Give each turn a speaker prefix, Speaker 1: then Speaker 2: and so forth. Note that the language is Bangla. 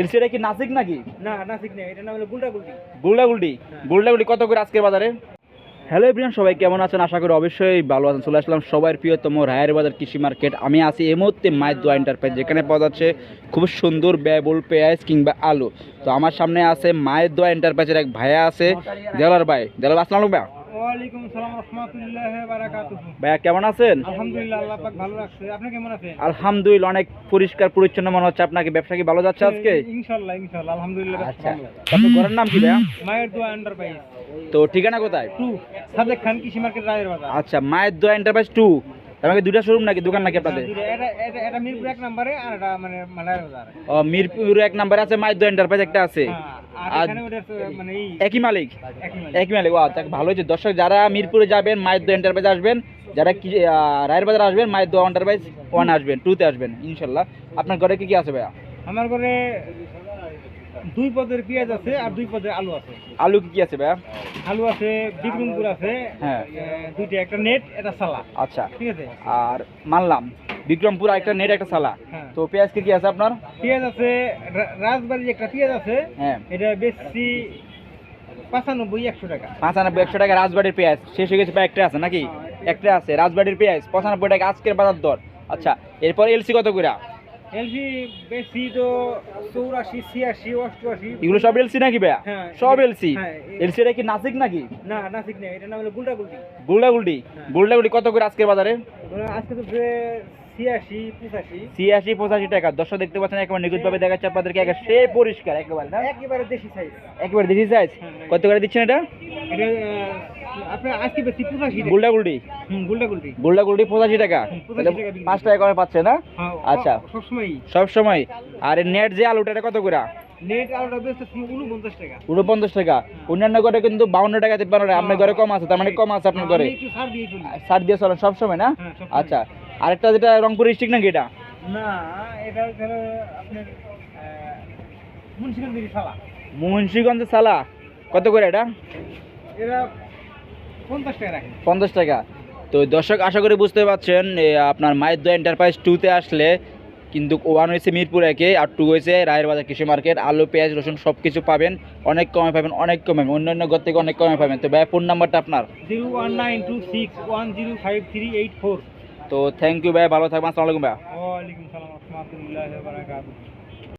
Speaker 1: এলসিটা কি নাসিক নাকি?
Speaker 2: না নাসিক নেই এটা নাম হলো গুলটি।
Speaker 1: গুল্ডাগুল্ডি গুল্ডাগুল্ডি কত করে আজকের বাজারে? হ্যালো এভরিয়ান সবাই কেমন আছেন? আশা করি অবশ্যই ভালো আছেন। চলে আসলাম সবার প্রিয়তম রায়ের বাজার কৃষি মার্কেট। আমি আছি এই মুহূর্তে মায়ের দোয়া এন্টারপ্রাইজ যেখানে পাওয়া যাচ্ছে খুব সুন্দর ব্যয়বুল পেঁয়াজ কিংবা আলু। তো আমার সামনে আছে মায়ের দোয়া এন্টারপ্রাইজের এক ভাইয়া আছে। দেলার ভাই দেলার আসসালাম ভাইয়া।
Speaker 2: ওয়ালাইকুম সালাম রহমাতুল্লাহ বারাকাতুহু।
Speaker 1: ভাইয়া কেমন আছেন?
Speaker 2: আলহামদুলিল্লাহ আল্লাহ পাক ভালো রাখছে। আপনি কেমন আছেন?
Speaker 1: আলহামদুলিল্লাহ অনেক পরিষ্কার পরিচ্ছন্ন মনে হচ্ছে আপনাকে। ব্যবসা কি ভালো যাচ্ছে আজকে?
Speaker 2: ইনশাআল্লাহ ইনশাআল্লাহ আলহামদুলিল্লাহ
Speaker 1: আচ্ছা। আপনার ঘরের নাম কি ভাইয়া?
Speaker 2: মায়ের দোয়া এন্টারপ্রাইজ
Speaker 1: তো ঠিকানা কোথায়?
Speaker 2: টু সাদেক খান কৃষি মার্কেট রায়ের বাজার।
Speaker 1: আচ্ছা মায়ের দোয়া এন্টারপ্রাইজ টু। আমাকে দুটা শোরুম নাকি? দোকান নাকি আপনাদের?
Speaker 2: এটা এটা এটা মিরপুর এক নম্বরে আর এটা মানে মালায়ের বাজার।
Speaker 1: ও মিরপুর এক নাম্বার আছে মায়ের দোয়া এন্টারপ্রাইজ একটা আছে।
Speaker 2: হ্যাঁ, আর মানে
Speaker 1: একই মালিক।
Speaker 2: একই মালিক।
Speaker 1: ও আচ্ছা ভালো হয়েছে। দর্শক যারা মিরপুরে যাবেন মায়ের দোয়া এন্টারপ্রাইজ আসবেন যারা কি রায়ের বাজার আসবেন মায়ের দোয়া এন্টারপ্রাইজ ওয়ান আসবেন টুতে আসবেন ইনশাল্লাহ। আপনার ঘরে কি কি আছে ভাইয়া?
Speaker 2: আমার ঘরে দুই পদের পেঁয়াজ আছে আর দুই পদের আলু আছে।
Speaker 1: আলু কি কি আছে ভাইয়া?
Speaker 2: আলু আছে বিক্রমপুর আছে
Speaker 1: হ্যাঁ।
Speaker 2: দুইটা একটা নেট এটা সালা
Speaker 1: আচ্ছা।
Speaker 2: ঠিক আছে?
Speaker 1: আর মানলাম। বিক্রমপুর একটা নেট একটা সালা।
Speaker 2: হ্যাঁ।
Speaker 1: তো পেঁয়াজ কি কি আছে আপনার?
Speaker 2: পেঁয়াজ আছে রাজবাড়ির একটা পেঁয়াজ আছে
Speaker 1: হ্যাঁ।
Speaker 2: এটা বেশি পঁচানব্বই একশো টাকা।
Speaker 1: পাঁচানব্বই একশো টাকা রাজবাড়ির পেঁয়াজ। শেষ হয়ে গেছে একটা আছে নাকি? একটা আছে রাজবাড়ির পেঁয়াজ পঁচানব্বই টাকা আজকের বাজার দর। আচ্ছা এরপর এলসি কত করে
Speaker 2: এলসি বেশি তো চৌরাশি ছিয়াশি অষ্টআশি।
Speaker 1: এগুলো সব এলসি নাকি ভাইয়া?
Speaker 2: হ্যাঁ।
Speaker 1: সব এলসি?
Speaker 2: হ্যাঁ,
Speaker 1: এলসি এটা কি নাসিক নাকি?
Speaker 2: না নাসিক এটা নাম হলো হ্যাঁ।
Speaker 1: কত করে আজকের বাজারে?
Speaker 2: আজকে তো ছিয়াশি পঁচাশি।
Speaker 1: টাকা। দর্শক দেখতে পাচ্ছেন একেবারে নিখুঁতভাবে দেখাচ্ছে আপনাদেরকে একেবারে সে পরিষ্কার একেবারে না?
Speaker 2: একেবারে দেশি সাইজ
Speaker 1: একেবারে দেখি সাইজ
Speaker 2: হ্যাঁ, হ্যাঁ।
Speaker 1: কত করে দিচ্ছেন এটা?
Speaker 2: এটা আপনার আজকে বেশি পঁচাশি টাকা।
Speaker 1: গুলডা গুলডি?
Speaker 2: হুম গুলটা গুলটি
Speaker 1: গুলডা গুলডি পঁচাশি টাকা?
Speaker 2: হুম, 85
Speaker 1: তাহলে পাঁচ টাকা করে পাচ্ছে না?
Speaker 2: হ্যাঁ,
Speaker 1: আচ্ছা।
Speaker 2: সবসময়
Speaker 1: আর নেট যে আলুটা এটা কত করে?
Speaker 2: নেট আলুটা বেচতেছি উনপঞ্চাশ টাকা।
Speaker 1: উনপঞ্চাশ টাকা। অন্যান্য ঘরে কিন্তু বাউন্ন টাকা আপনার ঘরে কম আছে তার মানে কম আছে আপনার ঘরে।
Speaker 2: সার দিয়ে
Speaker 1: চলেন সব সময় না? আচ্ছা। আরেকটা যেটা রংপুর ডিস্ট্রিক্ট নাকি এটা?
Speaker 2: না এটা ধরো আপনার মুন্সিগঞ্জের সালা
Speaker 1: মুন্সিগঞ্জের সালা কত করে এটা?
Speaker 2: এরা পঞ্চাশ টাকা রাখে।
Speaker 1: পঞ্চাশ টাকা। তো দর্শক আশা করি বুঝতে পারছেন আপনার মায়ের দোয়া এন্টারপ্রাইজ টুতে আসলে কিন্তু ওয়ান হয়েছে মিরপুর একে আর টু হয়েছে রায়ের বাজার কৃষি মার্কেট। আলু পেঁয়াজ রসুন সব কিছু পাবেন। অনেক কমে পাবেন অনেক কমে অন্যান্য ঘর থেকে অনেক কমে পাবেন। তো ভাই ফোন নাম্বারটা আপনার?
Speaker 2: Zero one nine two six one zero five three eight four
Speaker 1: তো থ্যাংক ইউ ভাই ভালো থাকবেন আসসালামাইকুম ভাই।
Speaker 2: ওয়ালাইকুম আসসালাম রহমতুল্লাহ